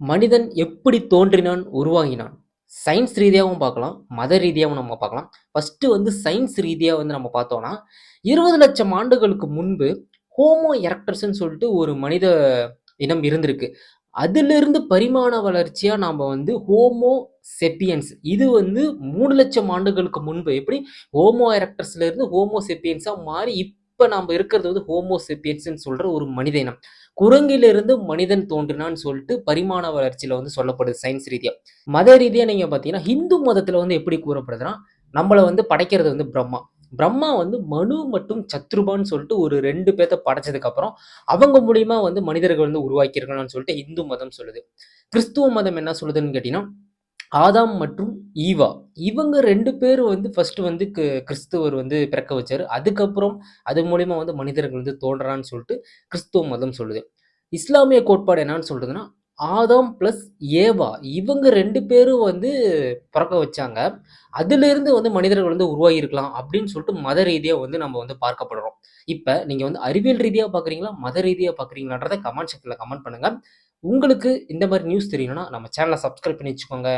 மனிதன் எப்படி தோன்றினான் உருவாகினான்? சயின்ஸ் ரீதியாகவும் பார்க்கலாம் மத ரீதியாகவும் நம்ம பார்க்கலாம். ஃபஸ்ட்டு வந்து சயின்ஸ் ரீதியாக வந்து நம்ம பார்த்தோம்னா இருபது லட்சம் ஆண்டுகளுக்கு முன்பு ஹோமோ எரக்டர்ஸ்ன்னு சொல்லிட்டு ஒரு மனித இனம் இருந்திருக்கு. அதிலிருந்து பரிமாண வளர்ச்சியாக நாம் வந்து ஹோமோ செப்பியன்ஸ் இது வந்து மூணு லட்சம் ஆண்டுகளுக்கு முன்பு எப்படி? ஹோமோ எரக்டர்ஸ்ல இருந்து ஹோமோ செப்பியன்ஸாக மாறி இப்போ நாம் இருக்கிறது வந்து ஹோமோசெப்பியன்ஸ்ன்னு சொல்கிற ஒரு மனித இனம் குரங்கிலிருந்து மனிதன் தோன்றினான்னு சொல்லிட்டு பரிமாண வளர்ச்சியில் வந்து சொல்லப்படுது சயின்ஸ் ரீதியாக மத ரீதியாக நீங்கள் பார்த்தீங்கன்னா ஹிந்து மதத்தில் வந்து எப்படி கூறப்படுதுன்னா நம்மளை வந்து படைக்கிறது வந்து பிரம்மா. பிரம்மா வந்து மனு மற்றும் சத்ருபான்னு சொல்லிட்டு ஒரு ரெண்டு பேர்த்த படைச்சதுக்கு அப்புறம் அவங்க மூலியமா வந்து மனிதர்கள் வந்து உருவாக்கியிருக்கணும்னு சொல்லிட்டு இந்து மதம் சொல்லுது. கிறிஸ்துவ மதம் என்ன சொல்லுதுன்னு கேட்டீங்கன்னா ஆதாம் மற்றும் ஈவா. இவங்க ரெண்டு பேரும் வந்து ஃபர்ஸ்ட் வந்து கிறிஸ்துவர் வந்து பிறக்க வச்சாரு. அதுக்கப்புறம் அது மூலயமா வந்து மனிதர்கள் வந்து தோன்றான்னு சொல்லிட்டு கிறிஸ்துவ மதம் சொல்லுது. இஸ்லாமிய கோட்பாடு என்னன்னு சொல்றதுன்னா ஆதாம் பிளஸ் ஏவா இவங்க ரெண்டு பேரும் வந்து பிறக்க வச்சாங்க. அதிலிருந்து வந்து மனிதர்கள் வந்து உருவாகி இருக்கலாம் அப்படின்னு சொல்லிட்டு மத ரீதியாக வந்து நம்ம வந்து பார்க்கப்படுறோம். இப்போ நீங்கள் வந்து அறிவியல் ரீதியாக பார்க்குறீங்களா மத ரீதியாக பார்க்குறீங்களான்றதை கமெண்ட் செக்ஷனில் கமெண்ட் பண்ணுங்க. உங்களுக்கு இந்த மாதிரி நியூஸ் தெரியணும்னா நம்ம சேனலை சப்ஸ்கிரைப் பண்ணி வச்சுக்கோங்க.